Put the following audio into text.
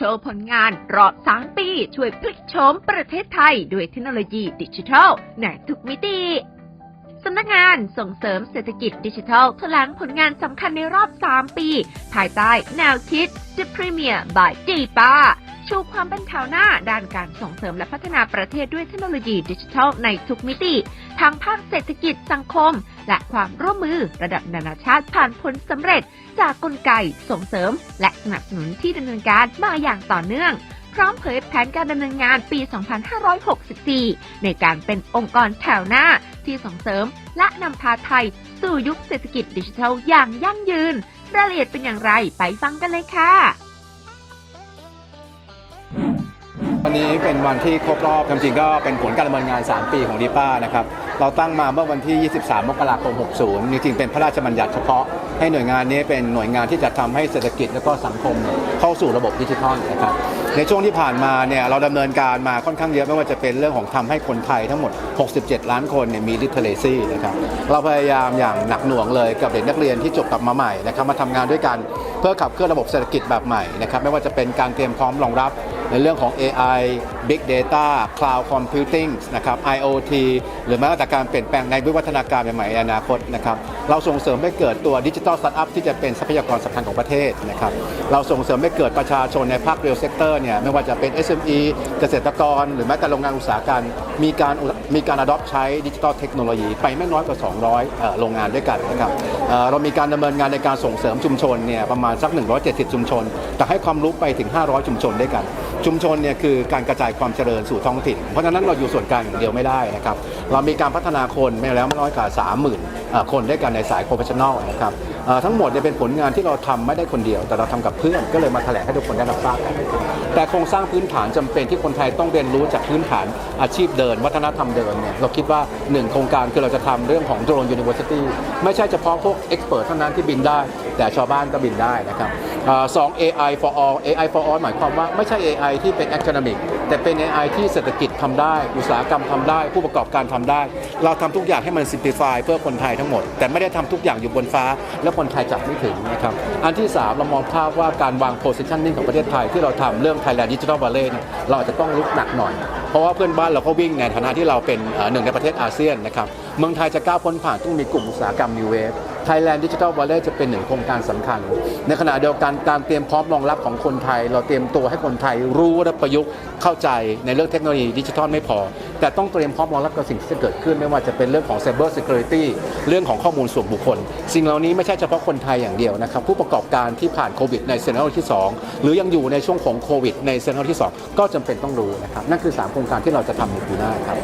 โชว์ผลงานรอบสามปี ช่วยพลิกโฉมประเทศไทย ด้วยเทคโนโลยีดิจิทัลในทุกมิติสำนักงานส่งเสริมเศรษฐกิจดิจิทัลแถลงผลงานสำคัญในรอบ 3 ปี ภายใต้แนวคิด The Premier by d i p a ชูความเป็นแถวหน้าด้านการส่งเสริมและพัฒนาประเทศด้วยเทคโนโลยีดิจิทัลในทุกมิติ ทั้งภาคเศรษฐกิจสังคม และความร่วมมือระดับนานาชาติผ่านผลสำเร็จ จากกลไกส่งเสริม และสนับสนุนที่ดำเนินการมาอย่างต่อเนื่องพร้อมเผยแผนการดำเนินงานปี 2564 ในการเป็นองค์กรแถวหน้าที่ส่งเสริมและนำพาไทย สู่ยุคเศรษฐกิจดิจิทัลอย่างยั่งยืน รายละเอียดเป็นอย่างไรไปฟังกันเลยค่ะ วันนี้เป็นวันที่ครบรอบจริงๆก็เป็นผลการดำเนินงาน 3 ปีของดีป้านะครับ เราตั้งมาเมื่อวันที่ 23 มกราคม 60 จริงๆเป็นพระราชบัญญัติเฉพาะ ให้หน่วยงานนี้เป็นหน่วยงานที่จะทำให้เศรษฐกิจและก็สังคมเข้าสู่ระบบดิจิทัลนะครับ ในช่วงที่ผ่านมาเนี่ยเราดำเนินการมาค่อนข้างเยอะไม่ว่าจะเป็นเรื่องของทำให้คนไทยทั้งหมด 67 ล้านคนเนี่ยมี literacy นะครับ เราพยายามอย่างหนักหน่วงเลยกับเด็กนักเรียนที่จบกลับมาใหม่นะครับมาทำงานด้วยกันเพื่อขับเคลื่อนระบบเศรษฐกิจแบบใหม่นะครับไม่ว่าจะเป็นการเตรียมพร้อมรองรับ ในเรื่องของ AI Big Data Cloud Computing นะครับ IoT หรือแม้แต่การเปลี่ยนแปลงในวิวัฒนาการใหม่ๆในอนาคตนะครับ เราส่งเสริมให้เกิดตัวดิจิทัลสตาร์ทอัพที่จะเป็นทรัพยากรสำคัญของประเทศนะครับเราส่งเสริมให้เกิดประชาชนในภาคเรียลเซกเตอร์เนี่ยไม่ว่าจะเป็น SME เกษตรกร หรือแม้แต่โรงงานอุตสาหกรรมมีการมีการ adopt ใช้ดิจิทัลเทคโนโลยีไปไม่น้อยกว่า 200เอ่อโรงงานด้วยกันนะครับเเรามีการดำเนินงานในการส่งเสริมชุมชนเนี่ยประมาณสัก 170 ชุมชน แต่ให้ความรู้ไปถึง 500 ชุมชนด้วยกัน ชุมชนเนี่ยคือการกระจายความเจริญสู่ท้องถิ่น เพราะฉะนั้นเราอยู่ส่วนกลางอย่างเดียวไม่ได้นะครับเรามีการพัฒนาคนไม่แล้วไม่น้อยกว่า30,000 คนด้วยกันในสายโปรเฟชชั่นอลนะครับทั้งหมดเนี่ยเป็นผลงานที่เราทำไม่ได้คนเดียว แต่เราทำกับเพื่อนก็เลยมาแถลงให้ทุกคนได้รับทราบกันแต่โครงสร้างพื้นฐานจำเป็นที่คนไทยต้องเรียนรู้จากพื้นฐานอาชีพเดิน วัฒนธรรมเดินเนี่ยเราคิดว่าหนึ่งโครงการคือเราจะทำเรื่องของโดรนยูนิเวอร์ซิตี้ไม่ใช่เฉพาะพวกเอ็กซ์เพรสเท่านั้นที่บินได้ แต่ชาวบ้านก็บินได้นะครับสอง AI for all AI for all หมายความว่าไม่ใช่ AI ที่เป็น academic แต่เป็น AI ที่เศรษฐกิจทำได้ อุตสาหกรรมทำได้ ผู้ประกอบการทำได้ เราทำทุกอย่างให้มัน simplify เพื่อคนไทยทั้งหมด แต่ไม่ได้ทำทุกอย่างอยู่บนฟ้า แล้วคนไทยจับไม่ถึงนะครับ อันที่ 3 เรามองภาพว่าการวาง positioning ของประเทศไทยที่เราทำเรื่อง Thailand Digital Valley เนี่ยเราอาจจะต้องลุกหนักหน่อย เพราะว่าเพื่อนบ้านเราก็วิ่งในฐานะที่เราเป็นหนึ่งในประเทศอาเซียนนะครับ เมืองไทยจะก้าวพ้นผ่านต้องมีกลุ่มอุตสาหกรรม New Wave Thailand Digital Valley จะเป็นหนึ่งโครงการสำคัญ ในขณะเดียวกันการเตรียมพร้อมรองรับของคนไทย เราเตรียมตัวให้คนไทยรู้และประยุกต์เข้าใจในเรื่องเทคโนโลยีดิจิทัลไม่พอ แต่ต้องเตรียมพร้อมรองรับกับสิ่งที่จะเกิดขึ้น ไม่ว่าจะเป็นเรื่องของ Cyber Security เรื่องของข้อมูลส่วนบุคคล สิ่งเหล่านี้ไม่ใช่เฉพาะคนไทยอย่างเดียวนะครับผู้ประกอบการที่ผ่านโควิดในเซนเนอร์ที่ 2 หรือยังอยู่ในช่วงของโควิดในเซนเนอร์ที่ 2 ก็จำเป็นต้องรู้นะครับนั่นคือ 3 โครงการที่เราจะทำในปีหน้าครับ